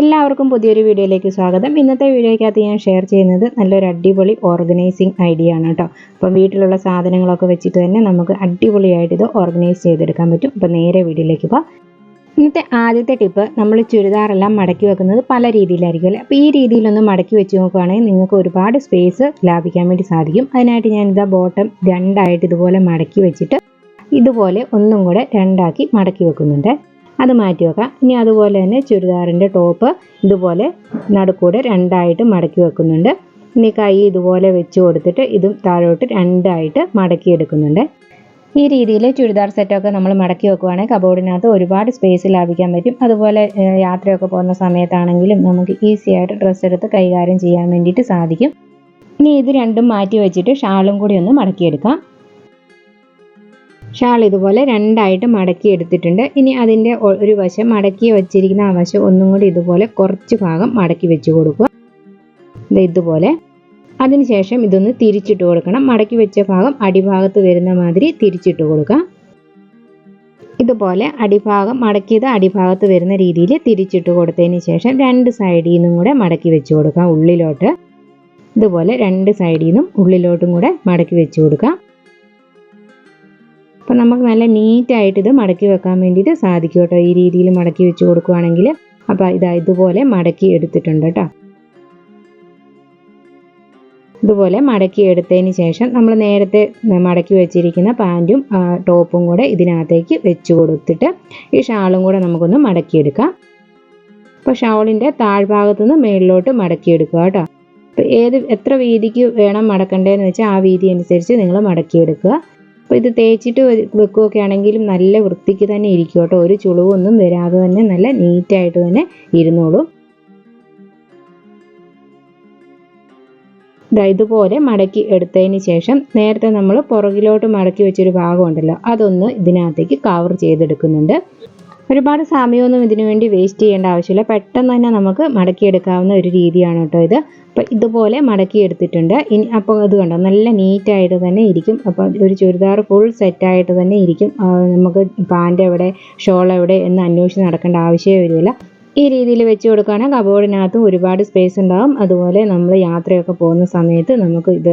എല്ലാവർക്കും പുതിയൊരു വീഡിയോയിലേക്ക് സ്വാഗതം. ഇന്നത്തെ വീഡിയോയ്ക്കകത്ത് ഞാൻ ഷെയർ ചെയ്യുന്നത് നല്ലൊരു അടിപൊളി ഓർഗനൈസിങ് ഐഡിയ ആണ് കേട്ടോ. അപ്പം വീട്ടിലുള്ള സാധനങ്ങളൊക്കെ വെച്ചിട്ട് തന്നെ നമുക്ക് അടിപൊളിയായിട്ട് ഇത് ഓർഗനൈസ് ചെയ്തെടുക്കാൻ പറ്റും. അപ്പം നേരെ വീഡിയോയിലേക്ക് പോകാം ഇന്നത്തെ ആദ്യത്തെ ടിപ്പ് നമ്മൾ ചുരിദാറെല്ലാം മടക്കി വെക്കുന്നത് പല രീതിയിലായിരിക്കും അല്ലേ? അപ്പോൾ ഈ രീതിയിലൊന്ന് മടക്കി വെച്ച് നോക്കുകയാണെങ്കിൽ നിങ്ങൾക്ക് ഒരുപാട് സ്പേസ് ലാഭിക്കാൻ വേണ്ടി സാധിക്കും. അതിനായിട്ട് ഞാൻ ഇതാ ബോട്ടം രണ്ടായിട്ട് ഇതുപോലെ മടക്കി വെച്ചിട്ട് ഇതുപോലെ ഒന്നും കൂടെ രണ്ടാക്കി മടക്കി വെക്കുന്നുണ്ട്. അത് മാറ്റി വെക്കാം. ഇനി അതുപോലെ തന്നെ ചുരിദാറിന്റെ ടോപ്പ് ഇതുപോലെ നടുക്കൂടെ രണ്ടായിട്ട് മടക്കി വെക്കുന്നുണ്ട്. ഇനി കൈ ഇതുപോലെ വെച്ച് കൊടുത്തിട്ട് ഇതും താഴോട്ട് രണ്ടായിട്ട് മടക്കി എടുക്കുന്നുണ്ട്. ഈ രീതിയിൽ ചുരിദാർ സെറ്റൊക്കെ നമ്മൾ മടക്കി വെക്കുവാണെങ്കിൽ കബോർഡിനകത്ത് ഒരുപാട് സ്പേസ് ലാഭിക്കാൻ പറ്റും. അതുപോലെ യാത്രയൊക്കെ പോകുന്ന സമയത്താണെങ്കിലും നമുക്ക് ഈസി ആയിട്ട് ഡ്രസ്സ് എടുത്ത് കൈകാര്യം ചെയ്യാൻ വേണ്ടിയിട്ട് സാധിക്കും. ഇനി ഇത് രണ്ടും മാറ്റി വെച്ചിട്ട് ഷാളും കൂടി ഒന്ന് മടക്കിയെടുക്കാം. ഷാൾ ഇതുപോലെ രണ്ടായിട്ട് മടക്കി എടുത്തിട്ടുണ്ട് ഇനി അതിന്റെ ഒരു വശം മടക്കി വെച്ചിരിക്കുന്ന ആ വശം ഒന്നും കൂടി ഇതുപോലെ കുറച്ച് ഭാഗം മടക്കി വെച്ച് കൊടുക്കുക. ഇതുപോലെ. അതിനുശേഷം ഇതൊന്ന് തിരിച്ചിട്ട് കൊടുക്കണം. മടക്കി വെച്ച ഭാഗം അടിഭാഗത്ത് വരുന്ന മാതിരി തിരിച്ചിട്ട് കൊടുക്കുക. ഇതുപോലെ അടിഭാഗം മടക്കിയത് അടിഭാഗത്ത് വരുന്ന രീതിയിൽ തിരിച്ചിട്ട് കൊടുത്തതിന് ശേഷം രണ്ട് സൈഡിൽ നിന്നും കൂടെ മടക്കി വെച്ച് കൊടുക്കാം ഉള്ളിലോട്ട്. ഇതുപോലെ രണ്ട് സൈഡിൽ നിന്നും ഉള്ളിലോട്ടും കൂടെ മടക്കി വെച്ച് കൊടുക്കാം അപ്പം നമുക്ക് നല്ല നീറ്റായിട്ട് ഇത് മടക്കി വെക്കാൻ വേണ്ടിയിട്ട് സാധിക്കും കേട്ടോ. ഈ രീതിയിൽ മടക്കി വെച്ച് കൊടുക്കുവാണെങ്കിൽ. അപ്പോൾ ഇതാ ഇതുപോലെ മടക്കി എടുത്തിട്ടുണ്ട് കേട്ടോ. ഇതുപോലെ മടക്കി എടുത്തതിന് ശേഷം നമ്മൾ നേരത്തെ മടക്കി വെച്ചിരിക്കുന്ന പാന്റും ടോപ്പും കൂടെ ഇതിനകത്തേക്ക് വെച്ച് കൊടുത്തിട്ട് ഈ ഷാളും കൂടെ നമുക്കൊന്ന് മടക്കിയെടുക്കാം അപ്പോൾ ഷാളിന്റെ താഴ്ഭാഗത്തുനിന്ന് മേളിലോട്ട് മടക്കിയെടുക്കുക കേട്ടോ. അപ്പോൾ ഏത് എത്ര വീതിക്ക് വേണം മടക്കേണ്ടതെന്ന് വെച്ചാൽ ആ വീതി അനുസരിച്ച് നിങ്ങൾ മടക്കിയെടുക്കുക അപ്പോൾ ഇത് തേച്ചിട്ട് വെക്കുകയൊക്കെ ആണെങ്കിലും നല്ല വൃത്തിക്ക് തന്നെ ഇരിക്കും കേട്ടോ. ഒരു ചുളിവൊന്നും വരാതെ തന്നെ നല്ല നീറ്റായിട്ട് തന്നെ ഇരുന്നോളും. ദാ ഇതുപോലെ മടക്കി എടുത്തതിന് ശേഷം നേരത്തെ നമ്മൾ പുറകിലോട്ട് മടക്കി വെച്ചൊരു ഭാഗമുണ്ടല്ലോ അതൊന്ന് ഇതിനകത്തേക്ക് കവർ ചെയ്തെടുക്കുന്നുണ്ട്. ഒരുപാട് സമയമൊന്നും ഇതിനു വേണ്ടി വേസ്റ്റ് ചെയ്യേണ്ട ആവശ്യമില്ല. പെട്ടെന്ന് തന്നെ നമുക്ക് മടക്കിയെടുക്കാവുന്ന ഒരു രീതിയാണ് കേട്ടോ ഇത്. അപ്പോൾ ഇതുപോലെ മടക്കി എടുത്തിട്ടുണ്ട് ഇനി അപ്പോൾ ഇത് കണ്ടോ? നല്ല നീറ്റായിട്ട് തന്നെ ഇരിക്കും. അപ്പോൾ ഒരു ചുരിദാർ ഫുൾ സെറ്റായിട്ട് തന്നെ ഇരിക്കും. നമുക്ക് പാന്റ് എവിടെ ഷോൾ എവിടെ എന്ന് അന്വേഷിച്ച് നടക്കേണ്ട ആവശ്യമേ വരില്ല. ഈ രീതിയിൽ വെച്ച് കൊടുക്കുകയാണെങ്കിൽ കബോർഡിനകത്തും ഒരുപാട് സ്പേസ് ഉണ്ടാകും അതുപോലെ നമ്മൾ യാത്രയൊക്കെ പോകുന്ന സമയത്ത് നമുക്ക് ഇത്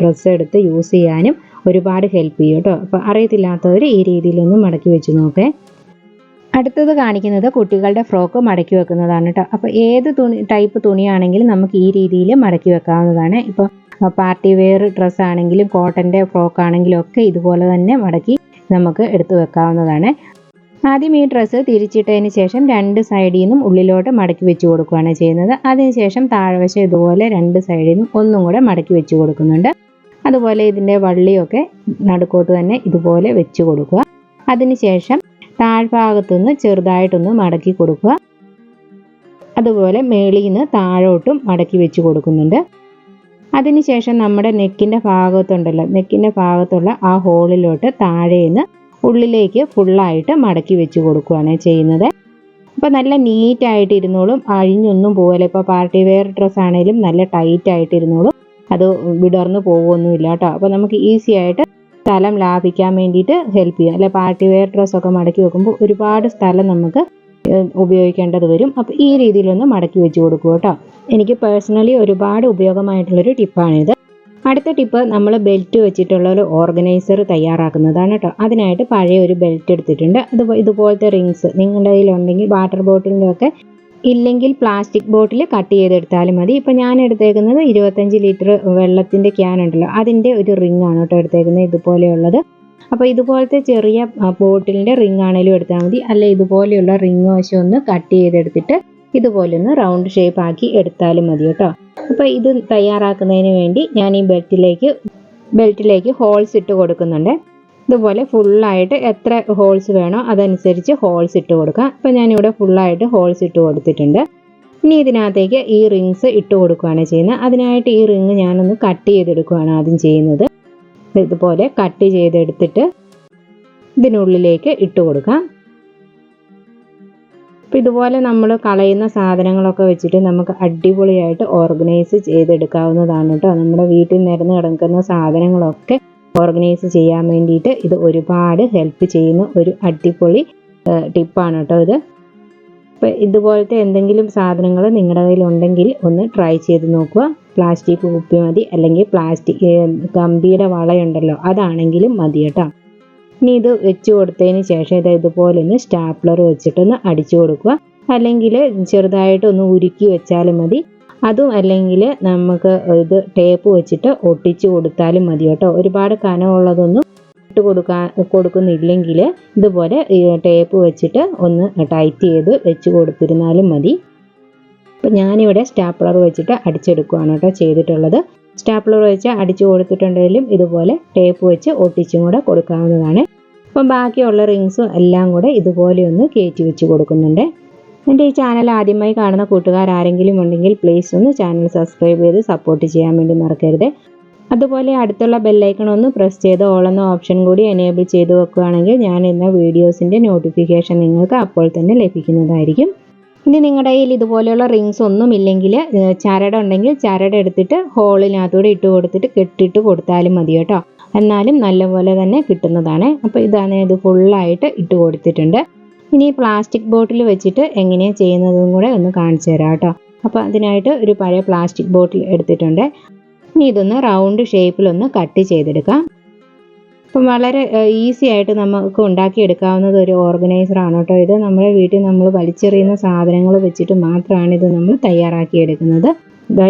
ഡ്രസ്സ് എടുത്ത് യൂസ് ചെയ്യാനും ഒരുപാട് ഹെൽപ്പ് ചെയ്യും കേട്ടോ. അപ്പോൾ അറിയത്തില്ലാത്തവർ ഈ രീതിയിലൊന്നും മടക്കി വെച്ച് നോക്കേ. അടുത്തത് കാണിക്കുന്നത് കുട്ടികളുടെ ഫ്രോക്ക് മടക്കി വെക്കുന്നതാണ് കേട്ടോ അപ്പോൾ ഏത് തുണി ടൈപ്പ് തുണിയാണെങ്കിലും നമുക്ക് ഈ രീതിയിൽ മടക്കി വെക്കാവുന്നതാണ്. ഇപ്പോൾ പാർട്ടി വെയർ ഡ്രസ്സ് ആണെങ്കിലും കോട്ടന്റെ ഫ്രോക്ക് ആണെങ്കിലും ഒക്കെ ഇതുപോലെ തന്നെ മടക്കി നമുക്ക് എടുത്തു വെക്കാവുന്നതാണ്. ആദ്യം ഈ ഡ്രസ്സ് തിരിച്ചിട്ടതിന് ശേഷം രണ്ട് സൈഡിൽ നിന്നും ഉള്ളിലോട്ട് മടക്കി വെച്ച് കൊടുക്കുകയാണ് ചെയ്യുന്നത്. അതിനുശേഷം താഴ്വശം ഇതുപോലെ രണ്ട് സൈഡിൽ നിന്നും ഒന്നും കൂടെ മടക്കി വെച്ച് കൊടുക്കുന്നുണ്ട്. അതുപോലെ ഇതിന്റെ വള്ളിയൊക്കെ നടുക്കോട്ട് തന്നെ ഇതുപോലെ വെച്ച് കൊടുക്കുക. അതിനുശേഷം താഴ്ഭാഗത്തുനിന്ന് ചെറുതായിട്ടൊന്ന് മടക്കി കൊടുക്കുക. അതുപോലെ മേളിൽ നിന്ന് താഴോട്ടും മടക്കി വെച്ച് കൊടുക്കുന്നുണ്ട്. അതിനുശേഷം നമ്മുടെ നെക്കിന്റെ ഭാഗത്തുണ്ടല്ലോ നെക്കിന്റെ ഭാഗത്തുള്ള ആ ഹോളിലോട്ട് താഴെ നിന്ന് ഉള്ളിലേക്ക് ഫുള്ളായിട്ട് മടക്കി വെച്ച് കൊടുക്കുകയാണ് ചെയ്യുന്നത്. അപ്പോൾ നല്ല നീറ്റായിട്ട് ഇരുന്നോളും അഴിഞ്ഞൊന്നും പോകല ഇപ്പോൾ പാർട്ടി വെയർ ഡ്രസ്സ് ആണെങ്കിലും നല്ല ടൈറ്റ് ആയിട്ട് ഇരുന്നോളും. അത് വിടർന്നു പോകുമൊന്നുമില്ല കേട്ടോ. അപ്പോൾ നമുക്ക് ഈസി ആയിട്ട് സ്ഥലം ലാഭിക്കാൻ വേണ്ടിയിട്ട് ഹെൽപ്പ് ചെയ്യും അല്ലെ പാർട്ടി വെയർ ഡ്രസ്സൊക്കെ മടക്കി വെക്കുമ്പോൾ ഒരുപാട് സ്ഥലം നമുക്ക് ഉപയോഗിക്കേണ്ടത് വരും. അപ്പോൾ ഈ രീതിയിലൊന്ന് മടക്കി വെച്ച് കൊടുക്കുക കേട്ടോ. എനിക്ക് പേഴ്സണലി ഒരുപാട് ഉപയോഗമായിട്ടുള്ളൊരു ടിപ്പാണിത് അടുത്ത ടിപ്പ് നമ്മൾ ബെൽറ്റ് വെച്ചിട്ടുള്ള ഒരു ഓർഗനൈസർ തയ്യാറാക്കുന്നതാണ് കേട്ടോ. അതിനായിട്ട് പഴയ ഒരു ബെൽറ്റ് എടുത്തിട്ടുണ്ട്. അത് ഇതുപോലത്തെ റിങ്സ് നിങ്ങളുടെ കയ്യിലുണ്ടെങ്കിൽ വാട്ടർ ബോട്ടിലിന്റെ ഒക്കെ ഇല്ലെങ്കിൽ പ്ലാസ്റ്റിക് ബോട്ടിൽ കട്ട് ചെയ്തെടുത്താലും മതി. ഇപ്പം ഞാൻ എടുത്തേക്കുന്നത് ഇരുപത്തഞ്ച് ലിറ്റർ വെള്ളത്തിന്റെ ക്യാൻ ഉണ്ടല്ലോ. അതിന്റെ ഒരു റിംഗ് ആണ് കേട്ടോ എടുത്തേക്കുന്നത് ഇതുപോലെയുള്ളത്. അപ്പോൾ ഇതുപോലത്തെ ചെറിയ ബോട്ടിലിന്റെ റിംഗ് ആണെങ്കിലും എടുത്താൽ മതി. അല്ല ഇതുപോലെയുള്ള റിംഗ് വശം ഒന്ന് കട്ട് ചെയ്തെടുത്തിട്ട് ഇതുപോലെ ഒന്ന് റൗണ്ട് ഷേപ്പ് ആക്കി എടുത്താലും മതി കേട്ടോ. അപ്പോൾ ഇത് തയ്യാറാക്കുന്നതിന് വേണ്ടി ഞാൻ ഈ ബെൽറ്റിലേക്ക് ബെൽറ്റിലേക്ക് ഹോൾസ് ഇട്ട് കൊടുക്കുന്നുണ്ട്. ഇതുപോലെ ഫുള്ളായിട്ട് എത്ര ഹോൾസ് വേണോ അതനുസരിച്ച് ഹോൾസ് ഇട്ട് കൊടുക്കാം. അപ്പോൾ ഞാനിവിടെ ഫുള്ളായിട്ട് ഹോൾസ് ഇട്ട് കൊടുത്തിട്ടുണ്ട്. ഇനി ഇതിനകത്തേക്ക് ഈ റിങ്സ് ഇട്ട് കൊടുക്കുകയാണ് ചെയ്യുന്നത്. അതിനായിട്ട് ഈ റിങ് ഞാനൊന്ന് കട്ട് ചെയ്തെടുക്കുകയാണ് ആദ്യം ചെയ്യുന്നത്. ഇതുപോലെ കട്ട് ചെയ്തെടുത്തിട്ട് ഇതിനുള്ളിലേക്ക് ഇട്ട് കൊടുക്കാം. അപ്പോൾ ഇതുപോലെ നമ്മൾ കളയുന്ന സാധനങ്ങളൊക്കെ വെച്ചിട്ട് നമുക്ക് അടിപൊളിയായിട്ട് ഓർഗനൈസ് ചെയ്തെടുക്കാവുന്നതാണ് കേട്ടോ. നമ്മുടെ വീട്ടിൽ നിരന്ന് കിടക്കുന്ന സാധനങ്ങളൊക്കെ. ഓർഗനൈസ് ചെയ്യാൻ വേണ്ടിയിട്ട് ഇത് ഒരുപാട് ഹെൽപ്പ് ചെയ്യുന്ന ഒരു അടിപൊളി ടിപ്പാണ് കേട്ടോ ഇത്. അപ്പോൾ ഇതുപോലത്തെ എന്തെങ്കിലും സാധനങ്ങൾ നിങ്ങളുടെ കയ്യിലുണ്ടെങ്കിൽ ഒന്ന് ട്രൈ ചെയ്ത് നോക്കുക. പ്ലാസ്റ്റിക് കുപ്പി മതി അല്ലെങ്കിൽ പ്ലാസ്റ്റിക് കമ്പിയുടെ വളയുണ്ടല്ലോ അതാണെങ്കിലും മതി കേട്ടോ. ഇനി ഇത് വെച്ച് കൊടുത്തതിന് ശേഷം ഇത് ഇതുപോലെ ഒന്ന് സ്റ്റാപ്ലർ വെച്ചിട്ടൊന്ന് അടിച്ചു കൊടുക്കുക. അല്ലെങ്കിൽ ചെറുതായിട്ട് ഒന്ന് ഉരുക്കി വെച്ചാലും മതി. അതും അല്ലെങ്കിൽ നമുക്ക് ഇത് ടേപ്പ് വെച്ചിട്ട് ഒട്ടിച്ച് കൊടുത്താലും മതി കേട്ടോ. ഒരുപാട് കനമുള്ളതൊന്നും ഇട്ട് കൊടുക്കാൻ കൊടുക്കുന്നില്ലെങ്കിൽ ഇതുപോലെ ടേപ്പ് വെച്ചിട്ട് ഒന്ന് ടൈറ്റ് ചെയ്ത് വെച്ച് കൊടുത്തിരുന്നാലും മതി. അപ്പം ഞാനിവിടെ സ്റ്റാപ്ലർ വെച്ചിട്ട് അടിച്ചെടുക്കുകയാണ് കേട്ടോ ചെയ്തിട്ടുള്ളത്. സ്റ്റാപ്ലർ വെച്ച് അടിച്ചു കൊടുത്തിട്ടുണ്ടെങ്കിലും ഇതുപോലെ ടേപ്പ് വെച്ച് ഒട്ടിച്ചും കൂടെ കൊടുക്കാവുന്നതാണ്. അപ്പം ബാക്കിയുള്ള റിങ്സും എല്ലാം കൂടെ ഇതുപോലെ ഒന്ന് കയറ്റി വെച്ച് കൊടുക്കുന്നുണ്ട്. എന്റെ ഈ ചാനൽ ആദ്യമായി കാണുന്ന കൂട്ടുകാർ ആരെങ്കിലും ഉണ്ടെങ്കിൽ പ്ലീസ് ഒന്ന് ചാനൽ സബ്സ്ക്രൈബ് ചെയ്ത് സപ്പോർട്ട് ചെയ്യാൻ വേണ്ടി മറക്കരുത്. അതുപോലെ അടുത്തുള്ള ബെല്ലൈക്കൺ ഒന്ന് പ്രസ് ചെയ്ത് ഓൾ എന്ന ഓപ്ഷൻ കൂടി എനേബിൾ ചെയ്ത് വെക്കുകയാണെങ്കിൽ ഞാൻ ഇന്ന വീഡിയോസിന്റെ നോട്ടിഫിക്കേഷൻ നിങ്ങൾക്ക് അപ്പോൾ തന്നെ ലഭിക്കുന്നതായിരിക്കും. ഇനി നിങ്ങളുടെ കയ്യിൽ ഇതുപോലെയുള്ള റിങ്സ് ഒന്നും ഇല്ലെങ്കിൽ ചരട് ഉണ്ടെങ്കിൽ ചരട് എടുത്തിട്ട് ഹോളിനകത്തൂടെ ഇട്ട് കൊടുത്തിട്ട് കെട്ടിട്ട് കൊടുത്താലും മതി കേട്ടോ. എന്നാലും നല്ലപോലെ തന്നെ കിട്ടുന്നതാണ്. അപ്പോൾ ഇതാണ് ഇത് ഫുള്ളായിട്ട് ഇട്ട് കൊടുത്തിട്ടുണ്ട്. ഇനി പ്ലാസ്റ്റിക് ബോട്ടിൽ വെച്ചിട്ട് എങ്ങനെയാണ് ചെയ്യുന്നതും കൂടെ ഒന്ന് കാണിച്ചു തരാം കേട്ടോ. അപ്പോൾ അതിനായിട്ട് ഒരു പഴയ പ്ലാസ്റ്റിക് ബോട്ടിൽ എടുത്തിട്ടുണ്ട്. ഇനി ഇതൊന്ന് റൗണ്ട് ഷേപ്പിലൊന്ന് കട്ട് ചെയ്തെടുക്കാം. അപ്പം വളരെ ഈസി ആയിട്ട് നമുക്ക് ഉണ്ടാക്കിയെടുക്കാവുന്നത് ഒരു ഓർഗനൈസറാണ് കേട്ടോ ഇത്. നമ്മുടെ വീട്ടിൽ നമ്മൾ വലിച്ചെറിയുന്ന സാധനങ്ങൾ വെച്ചിട്ട് മാത്രമാണ് ഇത് നമ്മൾ തയ്യാറാക്കിയെടുക്കുന്നത്.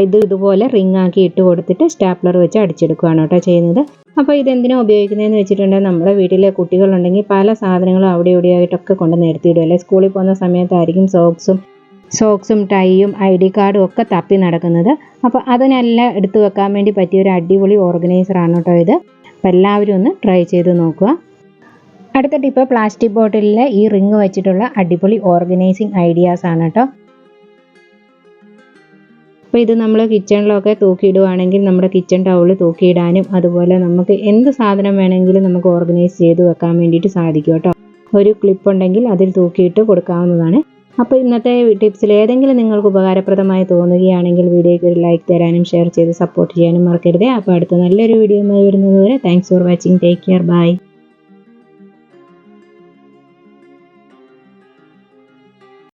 ഇത് ഇതുപോലെ റിംഗ് ആക്കി ഇട്ട് കൊടുത്തിട്ട് സ്റ്റാപ്ലർ വെച്ച് അടിച്ചെടുക്കുകയാണ് കേട്ടോ ചെയ്യുന്നത്. അപ്പോൾ ഇതെന്തിനാണ് ഉപയോഗിക്കുന്നതെന്ന് വെച്ചിട്ടുണ്ടെങ്കിൽ നമ്മുടെ വീട്ടിലെ കുട്ടികളുണ്ടെങ്കിൽ പല സാധനങ്ങളും അവിടെ ഇവിടെ ആയിട്ടൊക്കെ കൊണ്ട് നിർത്തിയിടും അല്ലെ? സ്കൂളിൽ പോകുന്ന സമയത്തായിരിക്കും സോക്സും സോക്സും ടൈയും ഐ ഡി കാർഡും ഒക്കെ തപ്പി നടക്കുന്നത്. അപ്പോൾ അതിനെല്ലാം എടുത്തു വെക്കാൻ വേണ്ടി പറ്റിയ ഒരു അടിപൊളി ഓർഗനൈസർ ആണ് കേട്ടോ ഇത്. അപ്പോൾ എല്ലാവരും ഒന്ന് ട്രൈ ചെയ്ത് നോക്കുക. അടുത്ത ടിപ്പ് പ്ലാസ്റ്റിക് ബോട്ടിലിലെ ഈ റിങ് വെച്ചിട്ടുള്ള അടിപൊളി ഓർഗനൈസിങ് ഐഡിയാസ് ആണ് കേട്ടോ. അപ്പോൾ ഇത് നമ്മൾ കിച്ചണിലൊക്കെ തൂക്കിയിടുവാണെങ്കിൽ നമ്മുടെ കിച്ചൺ ടൗൾ തൂക്കിയിടാനും അതുപോലെ നമുക്ക് എന്ത് സാധനം വേണമെങ്കിലും നമുക്ക് ഓർഗനൈസ് ചെയ്ത് വെക്കാൻ വേണ്ടിയിട്ട് സാധിക്കും കേട്ടോ. ഒരു ക്ലിപ്പ് ഉണ്ടെങ്കിൽ അതിൽ തൂക്കിയിട്ട് കൊടുക്കാവുന്നതാണ്. അപ്പോൾ ഇന്നത്തെ ടിപ്സിൽ ഏതെങ്കിലും നിങ്ങൾക്ക് ഉപകാരപ്രദമായി തോന്നുകയാണെങ്കിൽ വീഡിയോയ്ക്ക് ഒരു ലൈക്ക് തരാനും ഷെയർ ചെയ്ത് സപ്പോർട്ട് ചെയ്യാനും മറക്കരുത്. അപ്പോൾ അടുത്ത നല്ലൊരു വീഡിയോ വരുന്നത് വരെ thanks for watching take care bye